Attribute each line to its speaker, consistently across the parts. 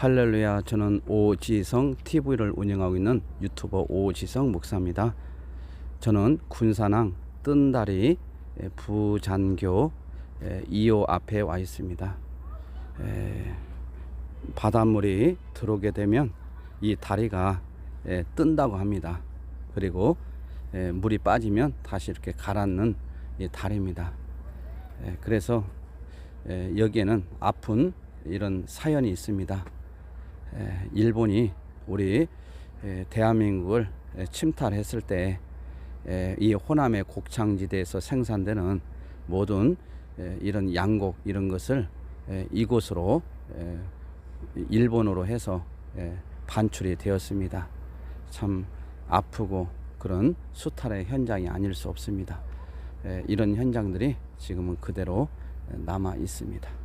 Speaker 1: 할렐루야 저는 오지성 TV를 운영하고 있는 유튜버 오지성 목사입니다. 저는 군산항 뜬다리 에, 부잔교 에, 2호 앞에 와 있습니다. 에, 바닷물이 들어오게 되면 이 다리가 에, 뜬다고 합니다. 그리고 에, 물이 빠지면 다시 이렇게 가라앉는 이 다리입니다. 에, 그래서 에, 여기에는 아픈 이런 사연이 있습니다. 에, 일본이 우리 에, 대한민국을 에, 침탈했을 때 이 호남의 곡창지대에서 생산되는 모든 에, 이런 양곡 이런 것을 에, 이곳으로 에, 일본으로 해서 에, 반출이 되었습니다. 참 아프고 그런 수탈의 현장이 아닐 수 없습니다. 에, 이런 현장들이 지금은 그대로 남아 있습니다.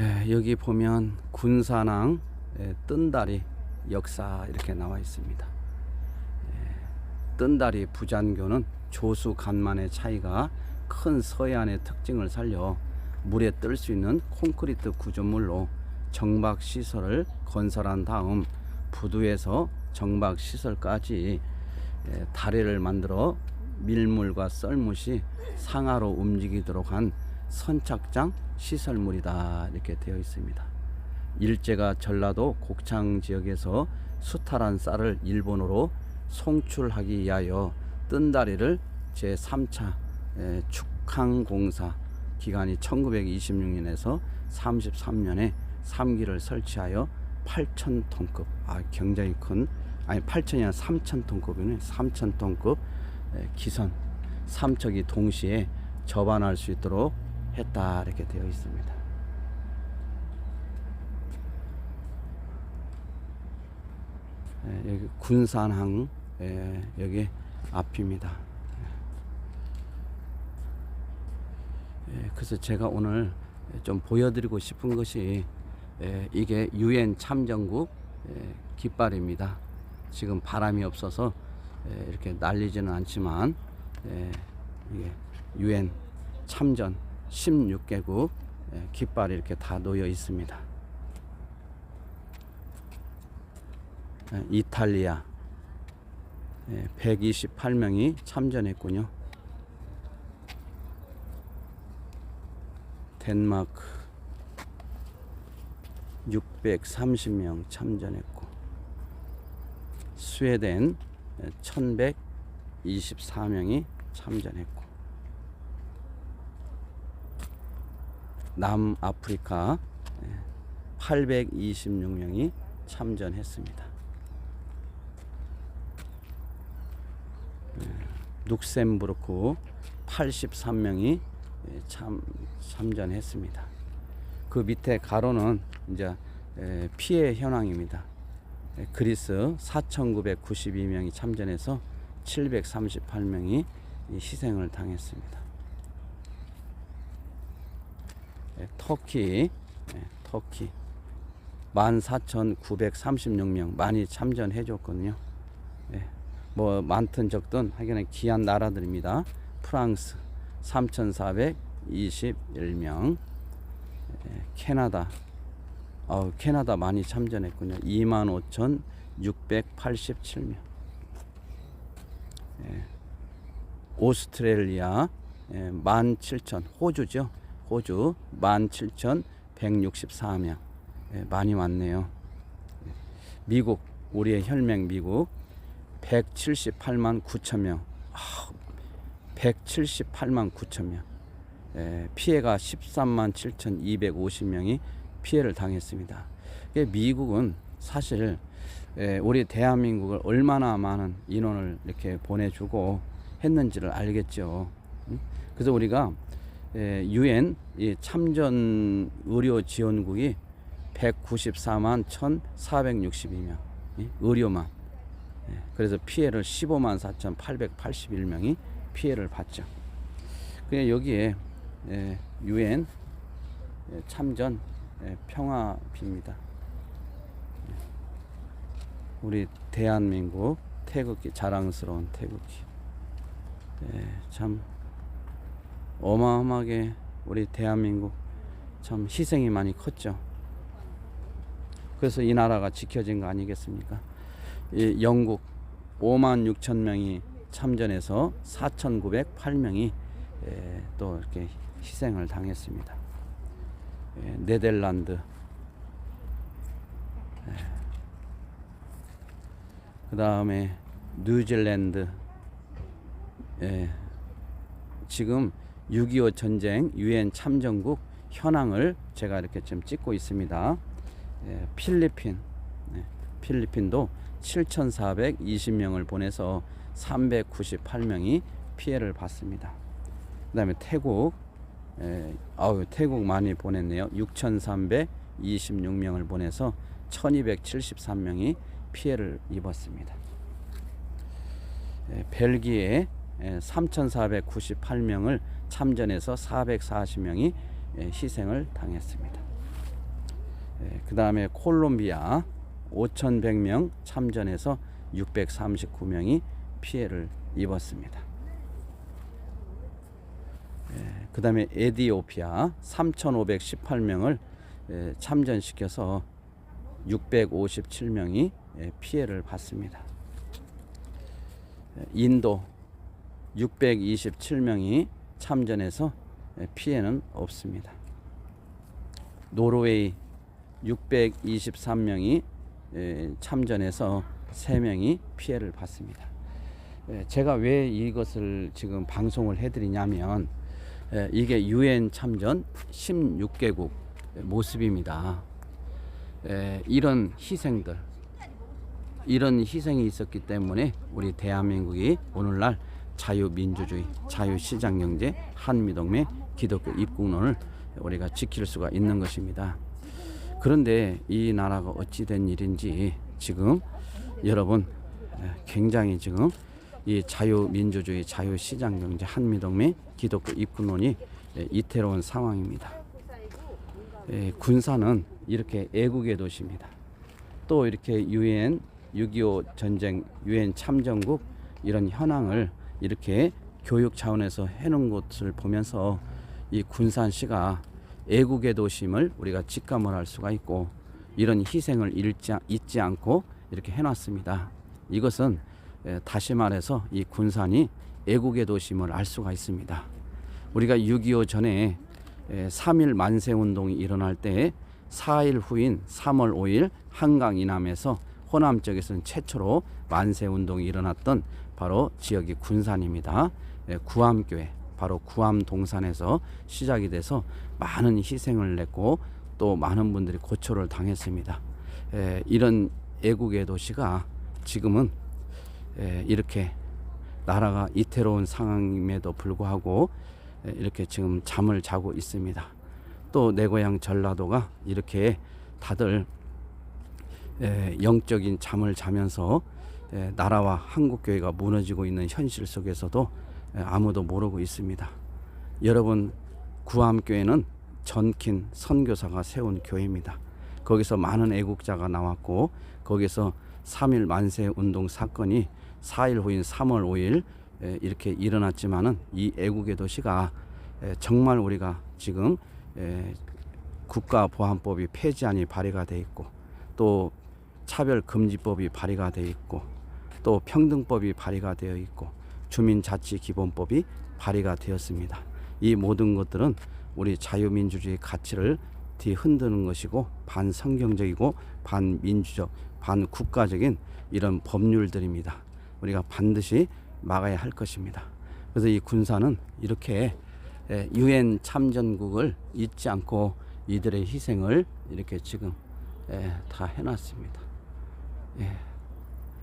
Speaker 1: 예, 여기 보면 군산항 예, 뜬다리 역사 이렇게 나와 있습니다. 예, 뜬다리 부잔교는 조수 간만의 차이가 큰 서해안의 특징을 살려 물에 뜰 수 있는 콘크리트 구조물로 정박 시설을 건설한 다음 부두에서 정박 시설까지 예, 다리를 만들어 밀물과 썰물이 상하로 움직이도록 한 선착장 시설물이다 이렇게 되어 있습니다. 일제가 전라도 곡창 지역에서 수탈한 쌀을 일본으로 송출하기 위하여 뜬다리를 제3차 축항공사 기간이 1926년에서 33년에 3기를 설치하여 8천 톤급 아 굉장히 큰 아니 8천이 아니라 3천 톤급이네 3천 톤급 기선 삼척이 동시에 접안할 수 있도록 했다 이렇게 되어 있습니다. 예, 여기 군산항 예, 여기 앞입니다. 예, 그래서 제가 오늘 좀 보여드리고 싶은 것이 예, 이게 유엔 참전국 예, 깃발입니다. 지금 바람이 없어서 예, 이렇게 날리지는 않지만 예, 이게 유엔 참전 16개국 예, 깃발이 이렇게 다 놓여 있습니다. 예, 이탈리아 128명이 참전했군요. 덴마크 630명 참전했고 스웨덴 1124명이 참전했고 남아프리카 826명이 참전했습니다. 룩셈부르크 83명이 참 참전했습니다. 그 밑에 가로는 이제 피해 현황입니다. 그리스 4,992명이 참전해서 738명이 희생을 당했습니다. 터키, 터키 14,936명 많이 참전해 줬거든요. 뭐 많든 적든 하여간 귀한 나라들입니다. 프랑스 3,421명, 캐나다 어, 캐나다 많이 참전했군요. 25,687명. 예. 오스트레일리아 예, 17,000 호주죠. 호주 17,164명. 예, 많이 왔네요. 미국 우리의 혈맹 미국 178만 9천 명. 아, 178만 9천 명. 예, 피해가 13만 7,250명이 피해를 당했습니다. 미국은 사실 예, 우리 대한민국을 얼마나 많은 인원을 이렇게 보내주고 했는지를 알겠죠. 그래서 우리가 예, 유엔 참전 의료 지원국이 194만 1,462명 의료만 예, 그래서 피해를 15만 4,881명이 피해를 봤죠. 그냥 여기에 유엔 참전 예, 평화비입니다. 예. 우리 대한민국 태극기 자랑스러운 태극기. 예, 참 어마어마하게 우리 대한민국 참 희생이 많이 컸죠. 그래서 이 나라가 지켜진 거 아니겠습니까? 이 영국 5만 6천 명이 참전해서 4,908명이 예, 또 이렇게 희생을 당했습니다. 예, 네덜란드, 그 다음에 뉴질랜드, 예, 지금 6.25 전쟁 유엔 참전국 현황을 제가 이렇게 지금 찍고 있습니다. 예, 필리핀, 네, 필리핀도 7,420명을 보내서 398명이 피해를 봤습니다. 그 다음에 태국, 예, 아우 태국 많이 보냈네요. 6,326명을 보내서 1,273명이 피해를 입었습니다. 예, 벨기에 3,498명을 참전해서 440명이 예, 희생을 당했습니다. 그 다음에 콜롬비아 5,100명 참전해서 639명이 피해를 입었습니다. 그 다음에 에디오피아 3,518명을 예, 참전시켜서 657명이 예, 피해를 받습니다. 예, 인도 627명이 참전해서 예, 피해는 없습니다. 노르웨이 623명이 예, 참전해서 3명이 피해를 받습니다. 예, 제가 왜 이것을 지금 방송을 해드리냐면 예, 이게 유엔 참전 16개국 모습입니다. 예, 이런 희생들, 이런 희생이 있었기 때문에 우리 대한민국이 오늘날 자유민주주의, 자유시장경제, 한미동맹, 기독교 입국론을 우리가 지킬 수가 있는 것입니다. 그런데 이 나라가 어찌 된 일인지 지금 여러분 예, 굉장히 지금 이 자유민주주의, 자유시장경제, 한미동맹, 기독교 입국론이 예, 이태로운 상황입니다. 예, 군사는 이렇게 애국의 도시입니다. 또 이렇게 유엔 6.25 전쟁 유엔 참전국 이런 현황을 이렇게 교육 차원에서 해놓은 것을 보면서 이 군산시가 애국의 도심을 우리가 직감을 할 수가 있고 이런 희생을 잃지, 잊지 않고 이렇게 해놨습니다. 이것은 에, 다시 말해서 이 군산이 애국의 도심을 알 수가 있습니다. 우리가 6.25 전에 3일 만세 운동이 일어날 때 4일 후인 3월 5일 한강 이남에서 호남 쪽에서는 최초로 만세 운동이 일어났던 바로 지역이 군산입니다. 예, 구암교회 바로 구암 동산에서 시작이 돼서 많은 희생을 냈고 또 많은 분들이 고초를 당했습니다. 에, 이런 애국의 도시가 지금은 에, 이렇게 나라가 이태로운 상황임에도 불구하고 에, 이렇게 지금 잠을 자고 있습니다. 또 내 고향 전라도가 이렇게 다들 에, 영적인 잠을 자면서 에, 나라와 한국 교회가 무너지고 있는 현실 속에서도 에, 아무도 모르고 있습니다. 여러분 구암 교회는 전킨 선교사가 세운 교회입니다. 거기서 많은 애국자가 나왔고 거기서 3일 만세 운동 사건이 4일 후인 3월 5일 에, 이렇게 일어났지만은 이 애국의 도시가 에, 정말 우리가 지금 에, 국가보안법이 폐지안이 발의가 돼 있고 또 차별금지법이 발의가 돼 있고 또 평등법이 발의가 되어 있고 주민자치기본법이 발의가 되었습니다. 이 모든 것들은 우리 자유민주주의 가치를 뒤흔드는 것이고 반성경적이고 반민주적 반국가적인 이런 법률들입니다. 우리가 반드시 막아야 할 것입니다. 그래서 이 군사는 이렇게 예, 유엔 참전국을 잊지 않고 이들의 희생을 이렇게 지금 예, 다 해놨습니다.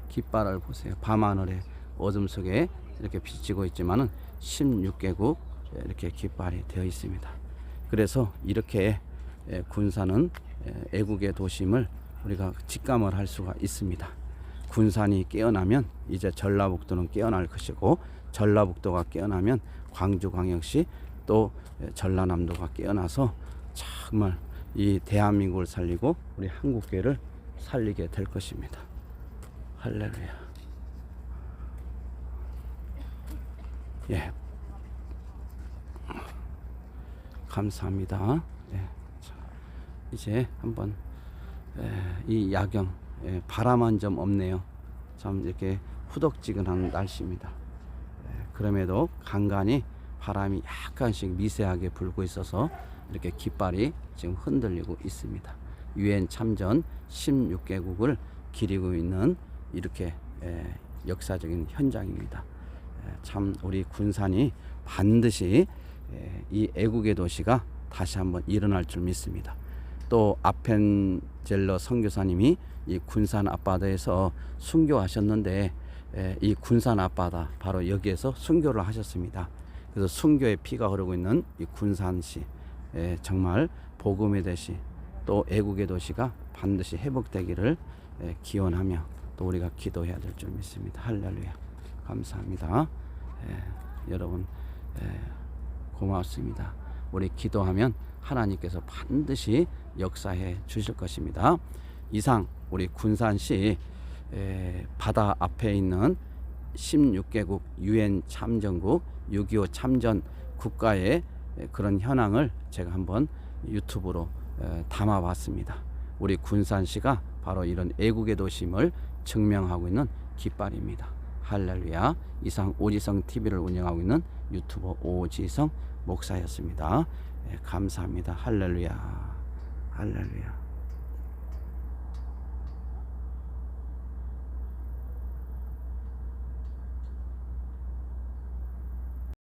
Speaker 1: 예, 깃발을 보세요. 밤하늘에 어둠 속에 이렇게 비치고 있지만은 16개국 이렇게 깃발이 되어 있습니다. 그래서 이렇게 예, 군산은 예, 애국의 도심을 우리가 직감을 할 수가 있습니다. 군산이 깨어나면 이제 전라북도는 깨어날 것이고 전라북도가 깨어나면 광주광역시 또 예, 전라남도가 깨어나서 정말 이 대한민국을 살리고 우리 한국교회를 살리게 될 것입니다. 할렐루야. 예. 감사합니다. 예. 자, 이제 한번 예, 이 야경 예, 바람은 좀 없네요. 참 이렇게 후덕지근한 날씨입니다. 예, 그럼에도 간간히 바람이 약간씩 미세하게 불고 있어서 이렇게 깃발이 지금 흔들리고 있습니다. 유엔 참전 16개국을 기리고 있는 이렇게 예, 역사적인 현장입니다. 예, 참 우리 군산이 반드시 예, 이 애국의 도시가 다시 한번 일어날 줄 믿습니다. 또 아펜젤러 선교사님이 이 군산 앞바다에서 순교하셨는데 예, 이 군산 앞바다 바로 여기에서 순교를 하셨습니다. 그래서 순교의 피가 흐르고 있는 이 군산시 예, 정말 복음의 도시 또 애국의 도시가 반드시 회복되기를 예, 기원하며 또 우리가 기도해야 될 줄 믿습니다. 할렐루야. 감사합니다. 예, 여러분 예, 고맙습니다. 우리 기도하면 하나님께서 반드시 역사해 주실 것입니다. 이상 우리 군산시 에, 바다 앞에 있는 16개국 유엔 참전국 6.25 참전 국가의 에, 그런 현황을 제가 한번 유튜브로 에, 담아봤습니다. 우리 군산시가 바로 이런 애국의 도심을 증명하고 있는 깃발입니다. 할렐루야. 이상 오지성 TV를 운영하고 있는 유튜버 오지성 목사였습니다. 예, 감사합니다. 할렐루야. 할렐루야.